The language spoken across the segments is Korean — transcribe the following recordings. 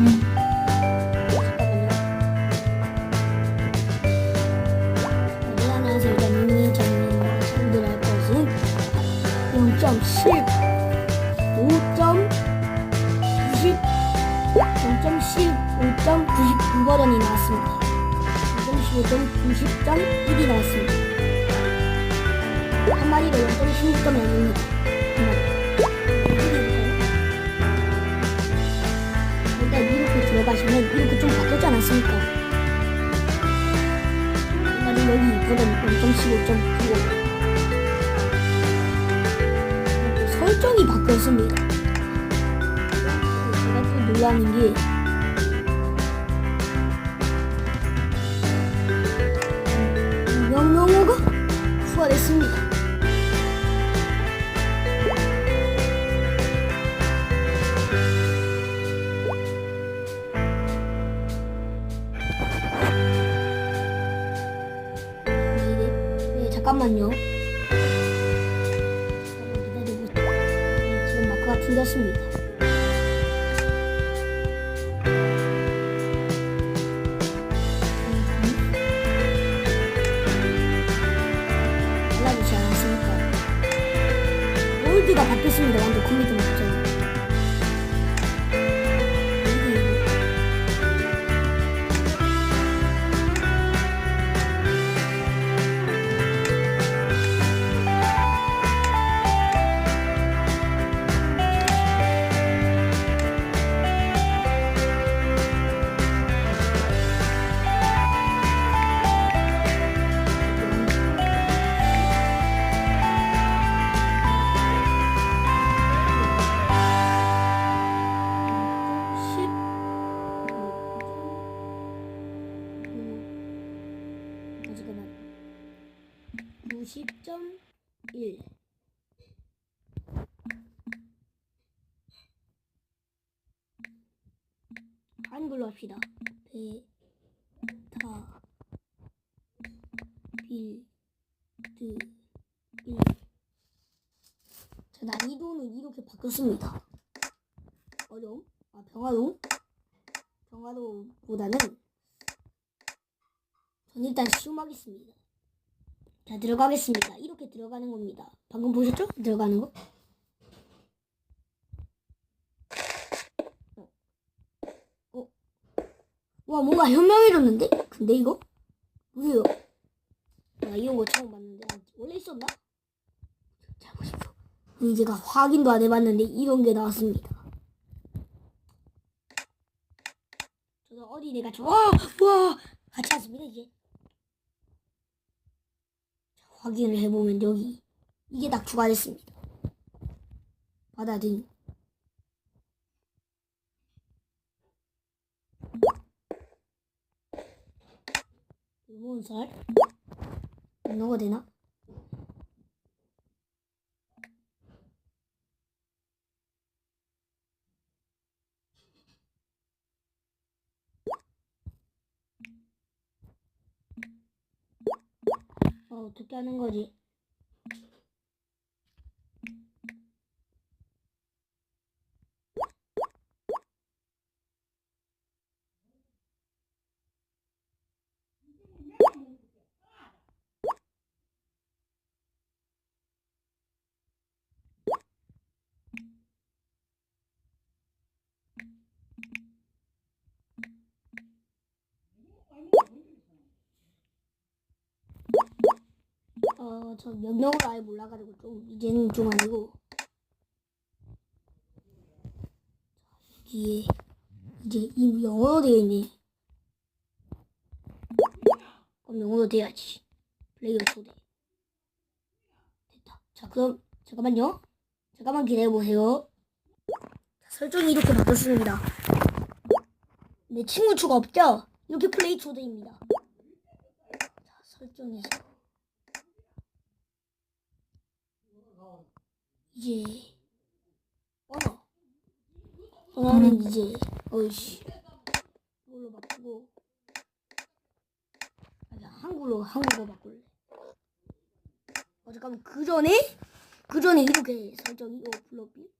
네, 안녕하세요. 일단 친구들 할 것은 0.10, 5.90, 0.15.99 버전이 나왔습니다. 0.15.90.1이 나왔습니다. 한마디로 0.16점이 아닙니다. 버전 0.15.95 설정이 바뀌었습니다. 제가 또 놀라는 게 잠깐만요. 잠깐만 기다리고 지금 마크가 틀렸습니다. 달라지지 않았습니까? 월드가 바뀌었습니다. 완전 컴퓨터 한글로 합시다 베타 빌드 1 자, 난이도는 이렇게 바뀌었습니다 어려움? 아, 평화로움? 평화로움보다는 전 일단 시음하겠습니다. 자, 들어가겠습니다. 이렇게 들어가는 겁니다. 방금 보셨죠? 들어가는 거? 어. 어. 와, 뭔가 현명해졌는데? 근데 이거? 뭐예요? 나 이런 거 처음 봤는데. 아, 원래 있었나? 잘고 싶어. 아니, 제가 확인도 안 해봤는데 이런 게 나왔습니다. 저도 어린애가 좋아! 와! 같이 왔습니다, 이제. 확인을 해보면 여기 이게 딱 추가됐습니다. 받아들인 일본 살 넣어야 되나? 어, 어떻게 하는 거지? 어, 저 명령을 아예 몰라가지고 좀 이제는 좀 아니고 뒤에 이제 이 영어로 되어 있네. 그럼 영어로 돼야지. 플레이어 초대. 됐다. 자, 그럼 잠깐만요. 잠깐만 기다려 보세요. 설정이 이렇게 바뀌었습니다. 내 친구 추가 없죠? 이렇게 플레이 초대입니다. 자, 설정에서 이제 언어 언어는 이제 어이씨. 이걸로 바꾸고? 아니 한글로 한국어 바꿀래. 어 잠깐만. 그 전에? 그 전에 이렇게 설정이 어 플러피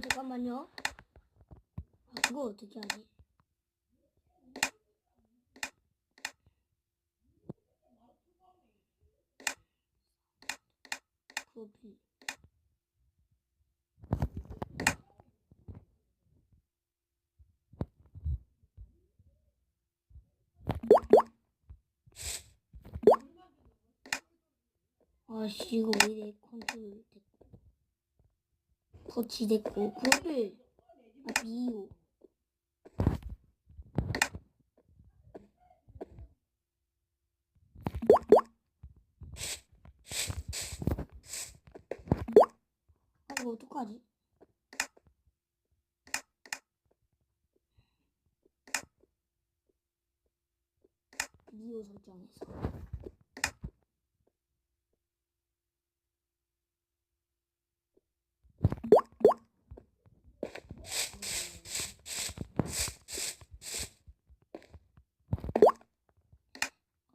잠깐만요. 아, 그거 어떻게 하지? 프로필. 아씨 이거 왜 컨트롤 됐고 터치 됐고 프로필 아 이거 어떡하지? 비오 설정에서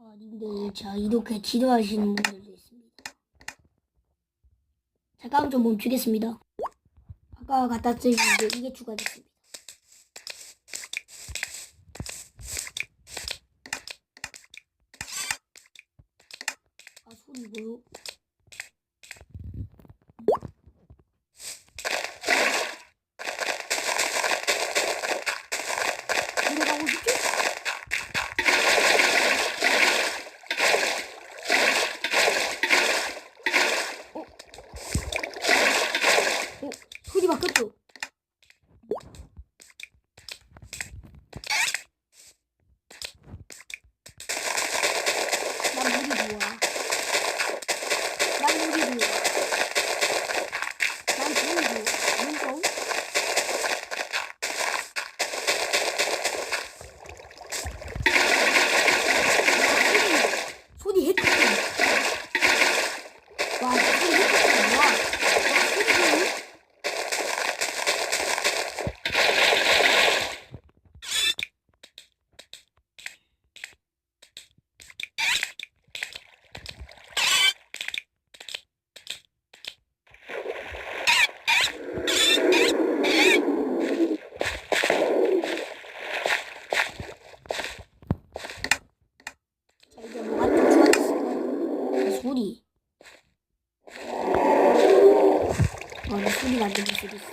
아, 님들, 자, 이렇게 지도하시는 분들도 있습니다. 잠깐 좀 멈추겠습니다. 아까 갖다 쓰는데 이게 추가됐습니다. 아, 소리 뭐요? 들어가고 싶지? 어, 소리 바뀌었죠? 난 물이 좋아. 난 물이 좋아. 난 물이 좋아. 물건? 소리 핵 와, 소리 핵 와, 와, 소리 좋네? 자, 이제 뭐가 좀 좋아졌을까요? 그 소리. 아, 나 수도 있어.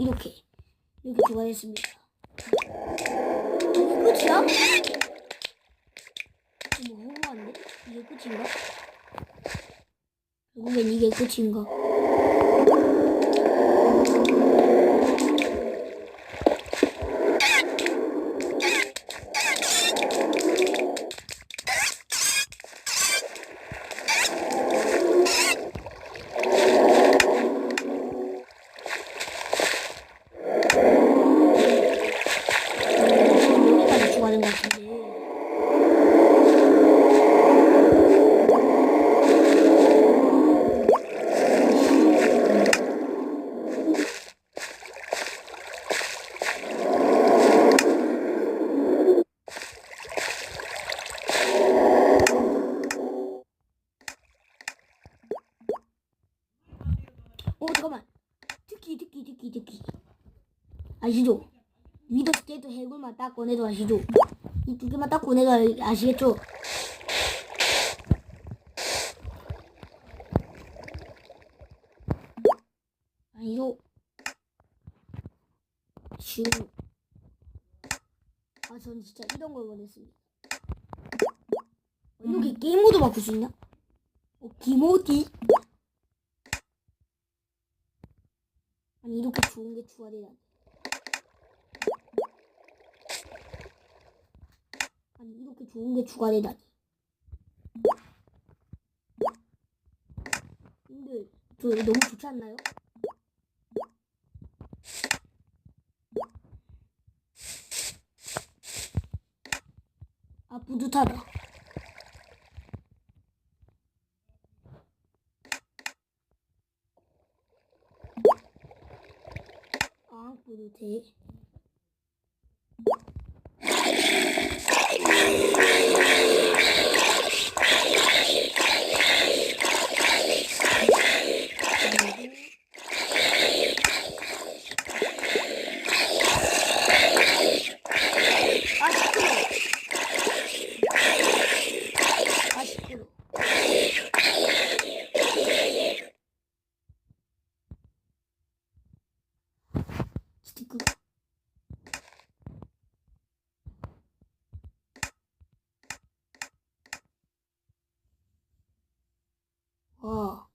이렇게, 이렇게, 좋아졌습니다. 이게 끝이야? 뭐 허무한데? 이게 끝인가? 결국엔 이게 끝인가? 여기까지 좋아하는 것 같은데. 어 잠깐만 특기 특기 특기 특기 아시죠? 위더 스테이트 해골만 딱 꺼내도 아시죠? 이 두 개만 딱 꺼내도 아- 아시겠죠? 아니죠? 슈. 아, 전 진짜 이런 걸 원했습니다. 어, 이렇게 게임 모드 바꿀 수 있나? 어, 기모디? 아니, 이렇게 좋은 게 추가되다니. 아니 이렇게 좋은 게 추가되다니. 근데 저 너무 좋지 않나요? 아 뿌듯하다. 아 뿌듯해. 이거 와.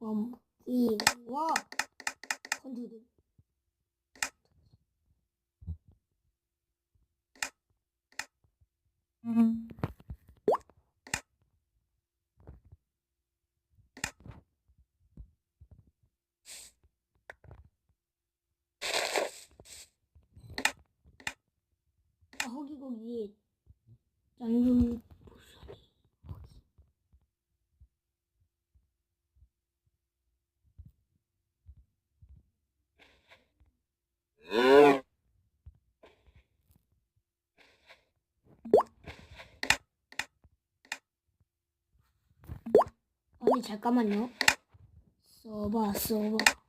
와, 이, 와. 건조등. 아니 잠깐만요. 써봐 써봐.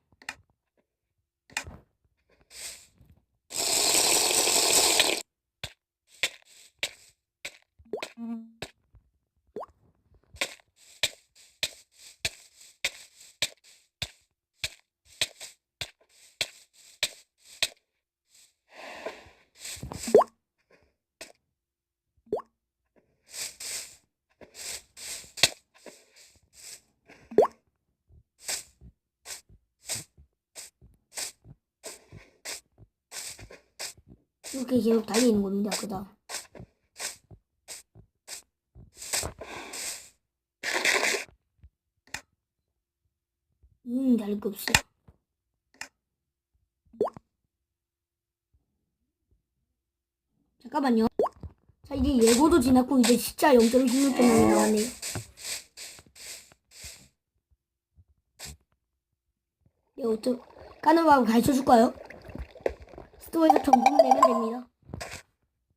이렇게 계속 달리는 겁니다. 그다음. 음, 달릴 거 없어. 잠깐만요. 자, 이제 예고도 지났고, 이제 진짜 0.16점이 나왔네요. 예, 어쩌, 까누바고 가르쳐 줄까요? 스토어에서 정품 내면 됩니다.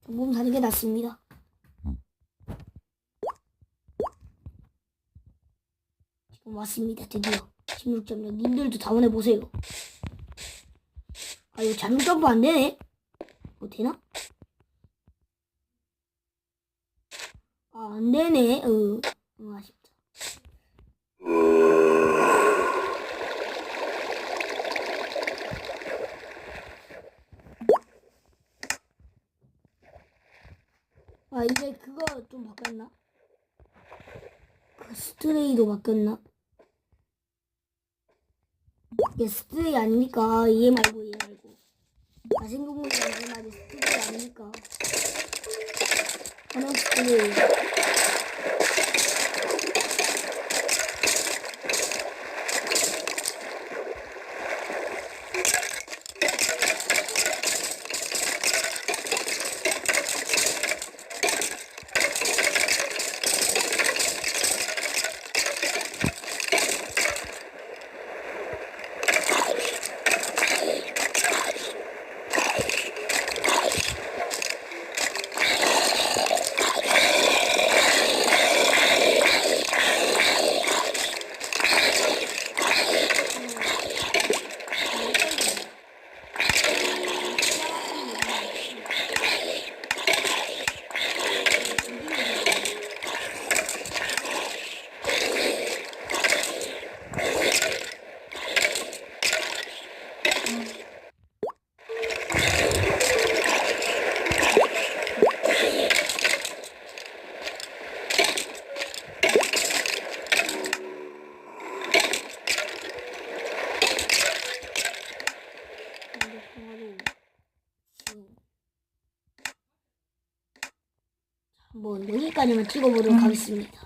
정품 사는 게 낫습니다. 지금 왔습니다. 드디어 16.6 님들도 다운해 보세요. 아 이거 잠금 점프 안 되네. 뭐 되나? 아 안 되네. 어, 어 아쉽다. 아 이제 그거 좀 바뀌었나? 그 스트레이도 바뀌었나? 이게 스트레이 아닙니까? 얘 말고 얘 말고 나 생각보다 얘 말이 스트레이 아닙니까? 하나 스트레이 이제 통화로 지금 여기까지만 찍어보도록 하겠습니다. 여기서 뿅!